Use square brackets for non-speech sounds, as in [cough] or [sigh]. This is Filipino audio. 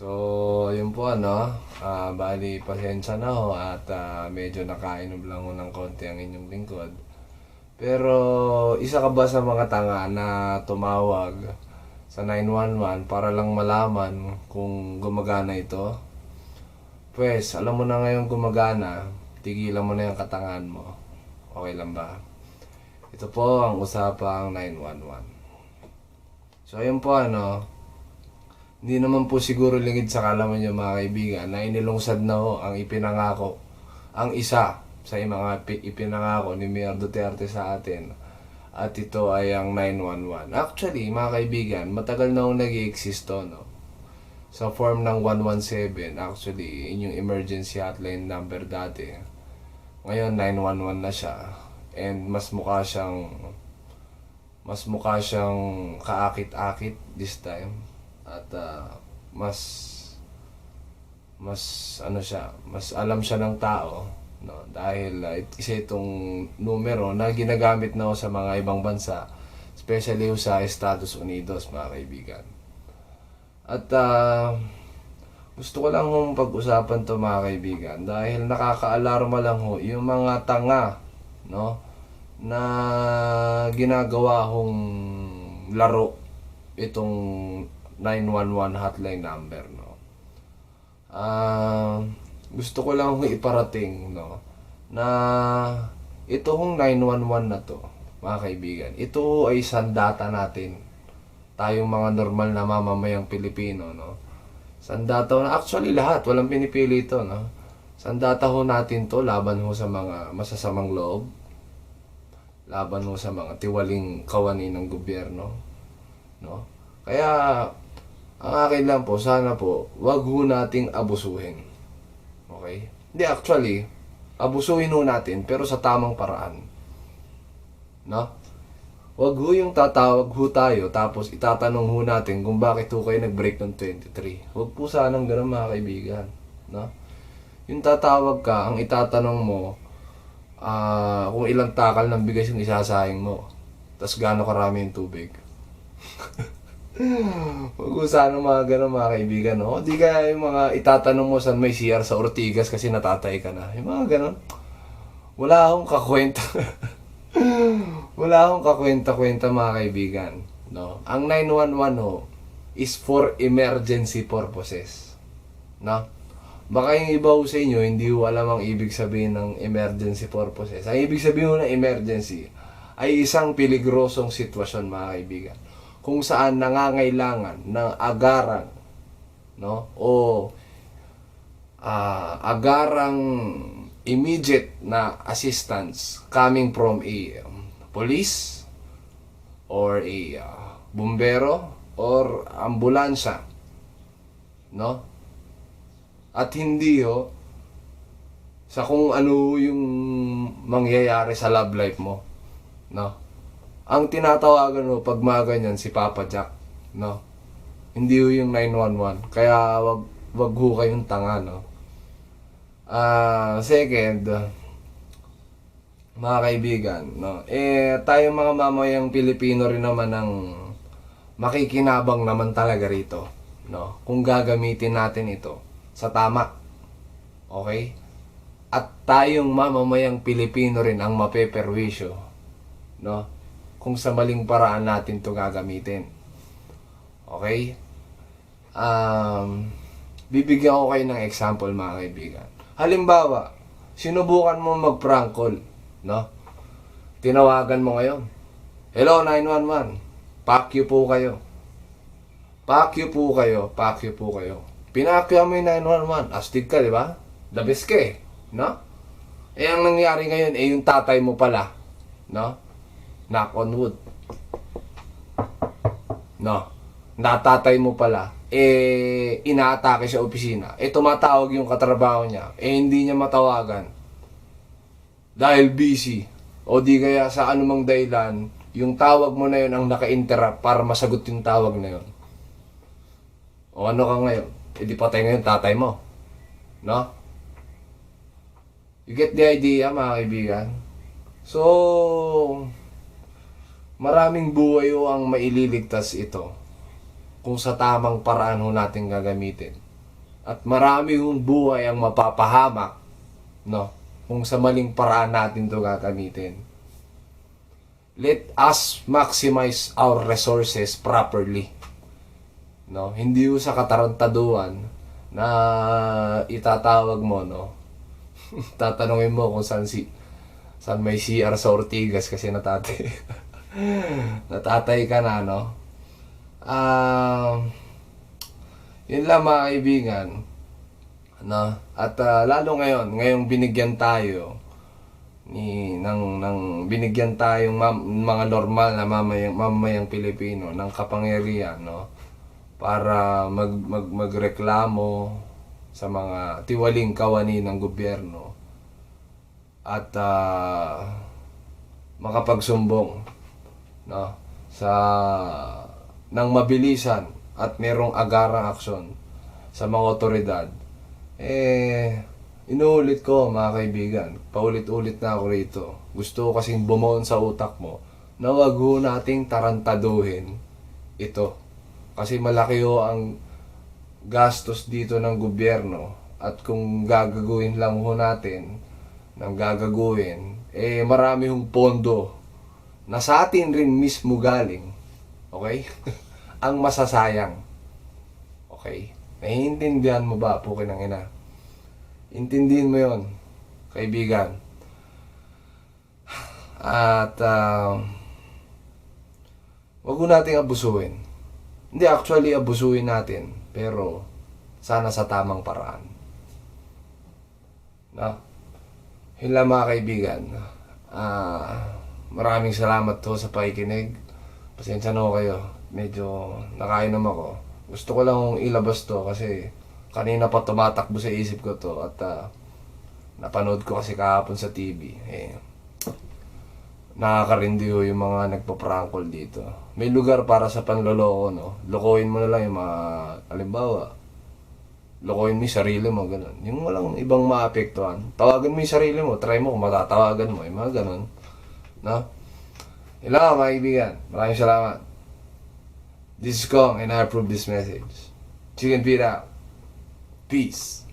So, yun po ano, ah bali pasensya na ho at ah, medyo nakainom lang ho ng konti ang inyong lingkod. Pero isa ka ba sa mga tanga na tumawag sa 911 para lang malaman kung gumagana ito? Pues, alam mo na ngayon gumagana, tigilan mo na yung katangahan mo. Okay lang ba? Ito po ang usapang 911. So, ayun po ano, hindi naman po siguro lingid sa kalaman niyo mga kaibigan na inilungsad na ho ang ipinangako, ang isa sa mga pi- ipinangako ni Mayor Duterte sa atin. At ito ay ang 911. Actually, mga kaibigan, matagal na ho nag-exist to, no? Sa form ng 117, actually, yun yung emergency hotline number dati. Ngayon, 911 na siya. And mas mukha siyang mas mukha siyang kaakit-akit this time at ah, mas mas ano siya mas alam siya ng tao no? Dahil ah, it- isa itong numero na ginagamit na sa mga ibang bansa especially sa Estados Unidos mga kaibigan. At ah, gusto ko lang hong pag-usapan to mga kaibigan dahil nakakaalarma lang ho yung mga tanga no? Na ginagawa hong laro itong 911 hotline number no. Ah, gusto ko lang iparating no na ito hong 911 na to, mga kaibigan. Ito ay sandata natin. Tayong mga normal na mamamayang Pilipino no. Sandata na actually lahat, walang pinipili ito no. Sandata ho natin to laban ho sa mga masasamang loob laban mo sa mga tiwaling kawani ng gobyerno. No? Kaya, ang akin lang po, sana po, wag ho nating abusuhin. Okay? Hindi, actually, abusuhin ho natin, pero sa tamang paraan. No? Wag ho yung tatawag ho tayo, tapos itatanong ho natin kung bakit ho kayo nag-break ng 23. Wag po sanang ganun mga kaibigan. No? Yung tatawag ka, ang itatanong mo, ah kung ilang takal ng bigas yung isasahing mo. Tapos gaano karami yung tubig. [laughs] [sighs] Ko sana mga ganun mga kaibigan, no? Di ka yung mga itatanong mo saan may CR sa Ortigas kasi natatay ka na. Yung mga ganun. Wala akong kakwenta. [laughs] Wala akong kakwenta-kwenta mga kaibigan. No? Ang 911 ho, is for emergency purposes. No? Baka yung iba sa inyo, hindi ho alam ang ibig sabihin ng emergency purposes. Ang ibig sabihin ng emergency ay isang peligrosong sitwasyon mga kaibigan. Kung saan nangangailangan ng agarang no o ah, agarang immediate na assistance coming from a police or a ah, bumbero or ambulansya no at hindi ho sa kung ano yung mangyayari sa love life mo. No? Ang tinatawagan mo pag mga ganyan si Papa Jack, no? Hindi ho yung 911. Kaya wag wag ho kayong tanga, no? Ah, second, mga kaibigan, no? Eh tayo mga mamayang Pilipino rin naman ang makikinabang naman talaga rito, no? Kung gagamitin natin ito sa tama. Okay? At tayong mamamayang Pilipino rin ang mapeperwisyo, no? Kung sa maling paraan natin 'to gagamitin. Okay? Um, bibigyan ko kayo ng example mga kaibigan. Halimbawa, sinubukan mo mag-prank call, no? Tinawagan mo ngayon. Hello 911. Pack you po kayo. Pack you po kayo. Pack you po kayo. Pinakya mo yung 911. Astig ka, di ba? Best ka eh. No? Eh, ang nangyari ngayon, eh, yung tatay mo pala. No? Knock on wood. No? Natatay mo pala. Eh, inaatake sa opisina. Eh, tumatawag yung katrabaho niya. Eh, hindi niya matawagan. Dahil busy. O di kaya sa anumang dahilan, yung tawag mo na yun ang naka-interrupt para masagot yung tawag na yun. O ano ka ngayon? E di patay ngayon tatay mo. No? You get the idea mga kaibigan? So, maraming buhay o ang maililigtas ito kung sa tamang paraan ho natin gagamitin. At marami yung buhay ang mapapahamak, no? Kung sa maling paraan natin to gagamitin. Let us maximize our resources properly. No, hindi yung sa katarantaduan na itatawag mo, no. [laughs] Tatanungin mo kung saan si saan may CR sa Ortigas kasi natatay. [laughs] natatay ka na, no. Ah, yun lang mga kaibigan. No? At ah, lalo ngayon, ngayong binigyan tayo ni ng ng binigyan tayong mam- mga normal na mamayang mamayang Pilipino ng kapangyarihan no para mag, mag magreklamo sa mga tiwaling kawani ng gobyerno at ah, makapagsumbong no? Sa ng mabilisan at merong agarang aksyon sa mga otoridad eh inuulit ko mga kaibigan paulit-ulit na ako rito. Gusto ko kasing bumuon sa utak mo na wag ho nating tarantaduhin ito. Kasi malaki ho ang gastos dito ng gobyerno at kung gagaguhin lang ho natin ng gagaguhin eh marami hong pondo na sa atin rin mismo galing okay? [laughs] Ang masasayang okay? Naiintindihan mo ba po ng ina? Intindihin mo yon kaibigan. At ah, wag nating abusuhin. Hindi actually abusuhin natin pero sana sa tamang paraan. No? Yun mga kaibigan. Ah maraming salamat to sa pakikinig pasensya na kayo medyo nakainom ako gusto ko lang ilabas to kasi kanina pa tumatakbo sa isip ko to at ah, napanood ko kasi kahapon sa TV eh nakakarindi ho yung mga nagpa-prankol dito. May lugar para sa panloloko, no? Lokohin mo na lang yung mga, halimbawa, lokohin mo yung sarili mo, ganun. Yung walang ibang maapektuhan. Tawagan mo yung sarili mo, try mo kung matatawagan mo, yung mga ganun. No? Lang, mga kaibigan. Maraming salamat. This is Kong and I approve this message. Chicken feet out. Peace.